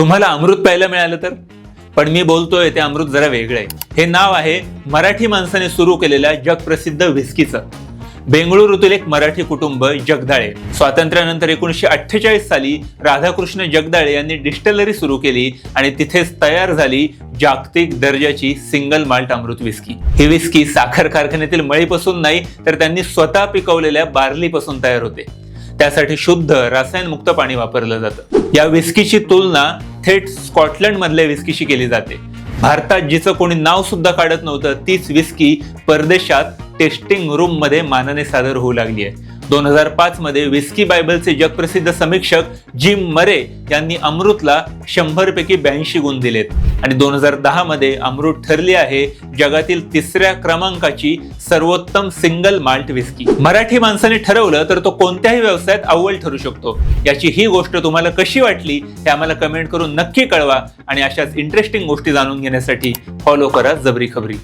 तुम्हाला अमृत प्यायला मिळालं तर? पण मी बोलतोय ते अमृत जरा वेगळं. आहे हे नाव आहे मराठी माणसाने सुरू केलेल्या जगप्रसिद्ध व्हिस्कीचं. बेंगळुरूतील एक मराठी कुटुंब जगदाळे. स्वातंत्र्यानंतर एकोणीसशे अठ्ठेचाळीस साली राधाकृष्ण जगदाळे यांनी डिस्टलरी सुरू केली आणि तिथेच तयार झाली जागतिक दर्जाची सिंगल माल्ट अमृत विस्की ही विस्की साखर कारखान्यातील मळीपासून नाही तर त्यांनी स्वतः पिकवलेल्या बार्लीपासून तयार होते. त्यासाठी शुद्ध रासायनमुक्त पाणी वापरलं जातं. या विस्कीची तुलना थेट स्कॉटलंड मधल्या विस्कीशी केली जाते. भारतात जिचं कोणी नाव सुद्धा काढत नव्हतं तीच विस्की परदेशात टेस्टिंग रूममध्ये मानाने सादर होऊ लागली आहे. दोन हजार पाच मध्ये विस्की बायबलचे जगप्रसिद्ध समीक्षक जिम मरे यांनी अमृतला शंभर पैकी ब्याऐंशी गुण दिलेत. आणि दोन हजार दहा मध्ये अमृत ठरली आहे जगातील तिसऱ्या क्रमांकाची सर्वोत्तम सिंगल माल्ट विस्की. मराठी माणसाने ठरवलं तर तो कोणत्याही व्यवसायात अव्वल ठरू शकतो. याची ही गोष्ट तुम्हाला कशी वाटली हे आम्हाला कमेंट करून नक्की कळवा आणि अशाच इंटरेस्टिंग गोष्टी जाणून घेण्यासाठी फॉलो करा जबरी खबरी.